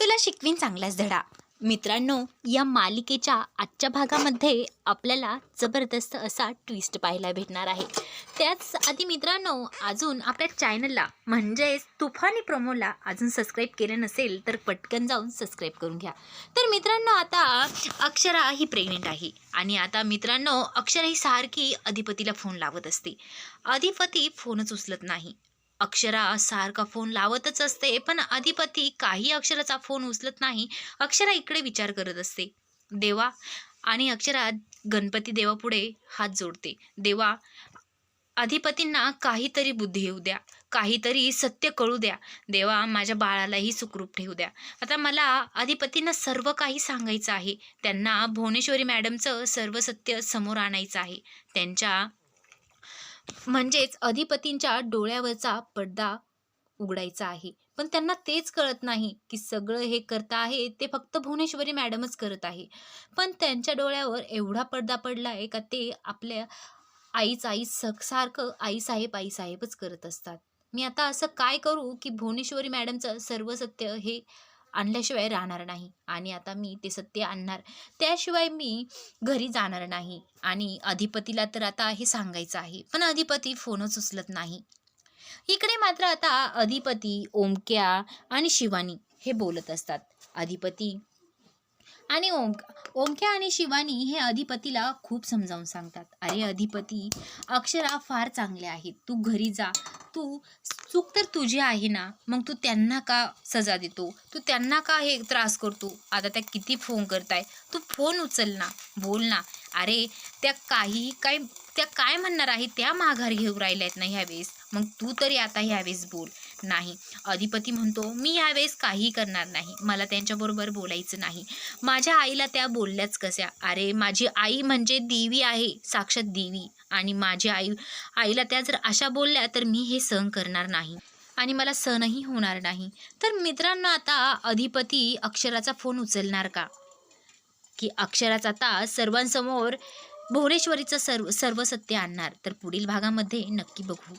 तुला शिकवीन चांगलाच धडा. मित्रांनो या मालिकेच्या आजच्या भागामध्ये आपल्याला जबरदस्त असा ट्विस्ट पाहायला भेटणार आहे. त्याच आधी मित्रांनो अजून आपल्या चॅनलला म्हणजेच तुफानी प्रोमोला अजून सबस्क्राईब केलं नसेल तर पटकन जाऊन सबस्क्राईब करून घ्या. तर मित्रांनो आता अक्षरा ही प्रेग्नेंट आहे. आणि आता मित्रांनो अक्षरा ही सारखी अधिपतीला फोन लावत असते. अधिपती फोनच उचलत नाही. अक्षरा सारखा फोन लावतच असते पण अधिपती काही अक्षराचा फोन उचलत नाही अक्षरा इकडे विचार करत असते. देवा आणि अक्षरा गणपती देवापुढे हात जोडते. देवा अधिपतींना काहीतरी बुद्धी येऊ द्या काहीतरी सत्य कळू द्या. देवा माझ्या बाळालाही सुखरूप ठेवू द्या. आता मला अधिपतींना सर्व काही सांगायचं आहे. त्यांना भुवनेश्वरी मॅडमचं सर्व सत्य समोर आणायचं आहे. त्यांच्या म्हणजेच अधिपतींच्या डोळ्यावरचा पडदा उघडायचा आहे. पण त्यांना तेच कळत नाही की सगळं हे करता आहे ते फक्त भुवनेश्वरी मॅडमच करत आहे. पण त्यांच्या डोळ्यावर एवढा पडदा पडला आहे का ते आपल्या आईच आई सारखं आईसाहेब आईसाहेबच करत असतात. मी आता असं काय करू की भुवनेश्वरी मॅडमचं सर्व सत्य हे आणल्याशिवाय राहणार नाही आणि आता मी ते सत्य आणणार त्याशिवाय मी घरी जाणार नाही आणि अधिपतीला तर आता हे सांगायचं आहे पण अधिपती फोनच उचलत नाही. इकडे मात्र आता अधिपती ओमक्या आणि शिवानी हे बोलत असतात. अधिपती आणि ओम ओमक्या आणि शिवानी हे अधिपतीला खूप समजावून सांगतात. अरे अधिपती अक्षरा फार चांगले आहेत. तू घरी जा तू चूक तर तुझी आहे ना मग तू त्यांना का सजा देतो? तू त्यांना का हे त्रास करतो? आता त्या किती फोन करताय. तू फोन उचल ना बोल ना. अरे त्या काही काय त्या काय म्हणणार आहे त्या माघार घेऊ राहिल्या आहेत ना ह्यावेळेस. मग तू तरी आता ह्यावेळेस बोल. नाही अधिपती म्हणतो मी ह्यावेळेस काही करणार नाही. मला त्यांच्याबरोबर बोलायचं नाही. माझ्या आईला त्या बोलल्याच कशा अरे माझी आई म्हणजे देवी आहे साक्षात देवी. आणि माझी आई आईला त्या जर अशा बोलल्या तर मी हे सहन करणार नाही आणि मला सहनही होणार नाही. तर मित्रांनो आता अधिपती अक्षराचा फोन उचलणार का? की अक्षराचा आता सर्वांसमोर भुवनेश्वरीचं सर्व सर्व सत्य आणणार. तर पुढील भागामध्ये नक्की बघू.